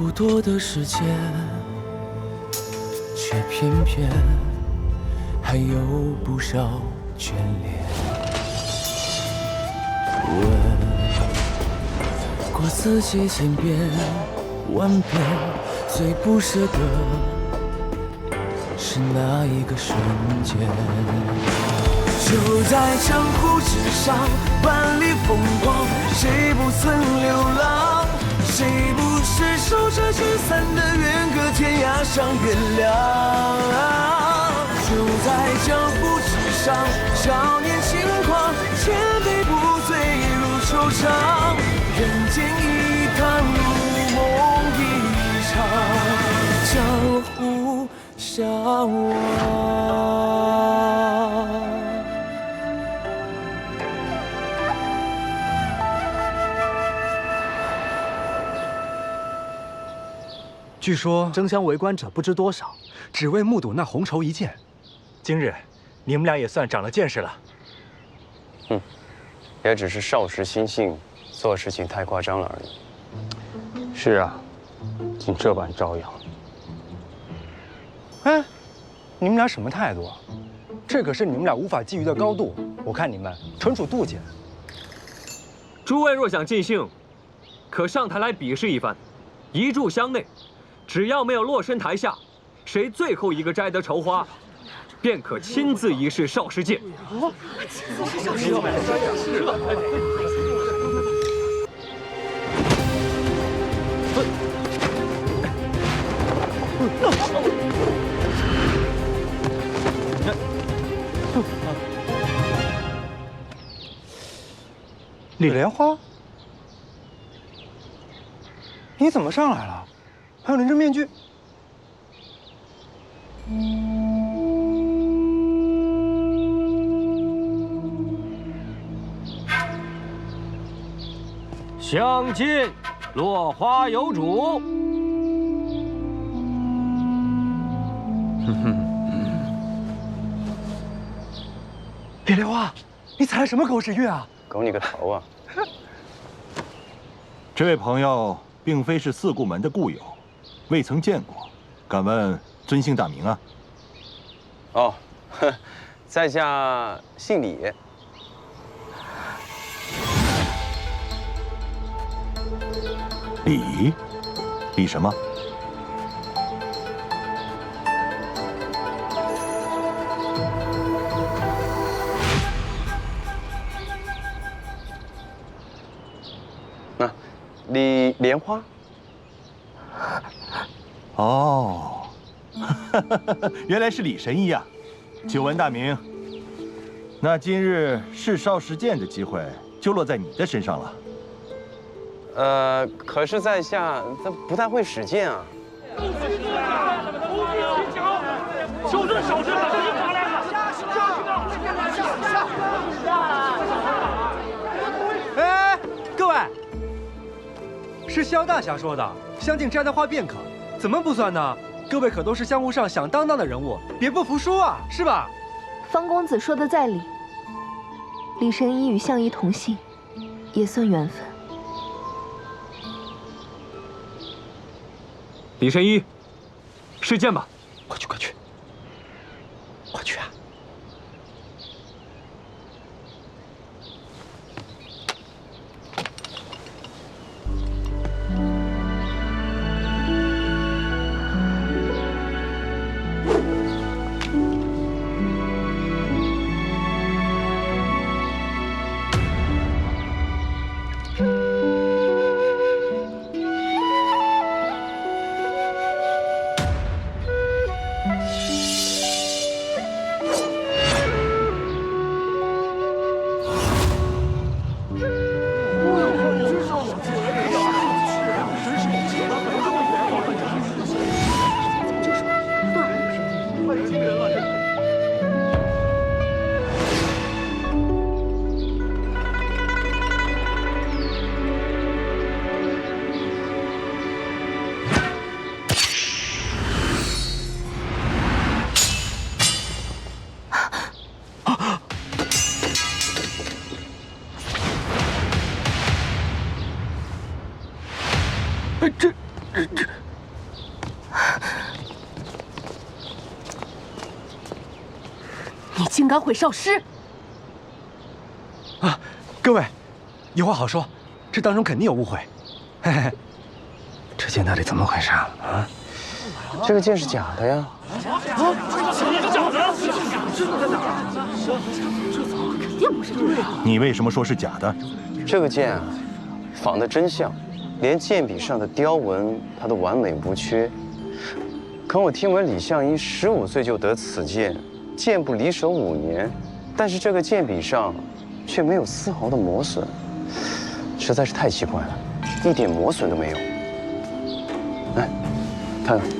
不多的时间，却偏偏还有不少眷恋。问过自己千遍万遍，最不舍得是哪一个瞬间？就在江湖之上，万里风光，谁不曾流浪？谁不是守着聚散的缘，隔天涯上原谅？就在江湖之上，少年轻狂，千杯不醉如愁肠。人间一趟，如梦一场，江湖相望。据说争相围观者不知多少，只为目睹那红绸一件。今日，你们俩也算长了见识了。哼，也只是少时心性，做事情太夸张了而已。是啊，竟这般招摇。哎，你们俩什么态度啊？这可是你们俩无法觊觎的高度。我看你们纯属妒忌。诸位若想尽兴，可上台来比试一番。一炷香内。只要没有落身台下，谁最后一个摘得绸花，便可亲自一试少师剑。李莲花，你怎么上来了？还有人证面具，相见落花有主。哼哼，李莲花，你踩了什么狗屎运啊？狗你个头啊！这位朋友并非是四顾门的故友。未曾见过，敢问尊姓大名啊？哦，在下姓李。李？李什么？那李莲花。哦，原来是李神医啊！久闻大名。那今日试少时剑的机会就落在你的身上了。呃，可是在下这不太会使剑啊。小声，小声，把声音拿来了。哎，各位，是萧大侠说的，相敬摘的花便可。怎么不算呢？各位可都是江湖上响当当的人物，别不服输啊，是吧？方公子说的在理。李神医与相医同姓，也算缘分。李神医，试剑吧！快去，快去，这这。你竟敢毁少师！啊，各位，有话好说，这当中肯定有误会。嘿嘿嘿，这剑到底怎么回事啊？啊，这个剑是假的呀！啊，这是假的！这是假的！这怎么肯定不是真的？你为什么说是假的？这个剑啊，仿的真像。连剑柄上的雕纹它都完美无缺。可我听闻李相英十五岁就得此剑，剑不离手五年，但是这个剑柄上却没有丝毫的磨损，实在是太奇怪了，一点磨损都没有。来，看看。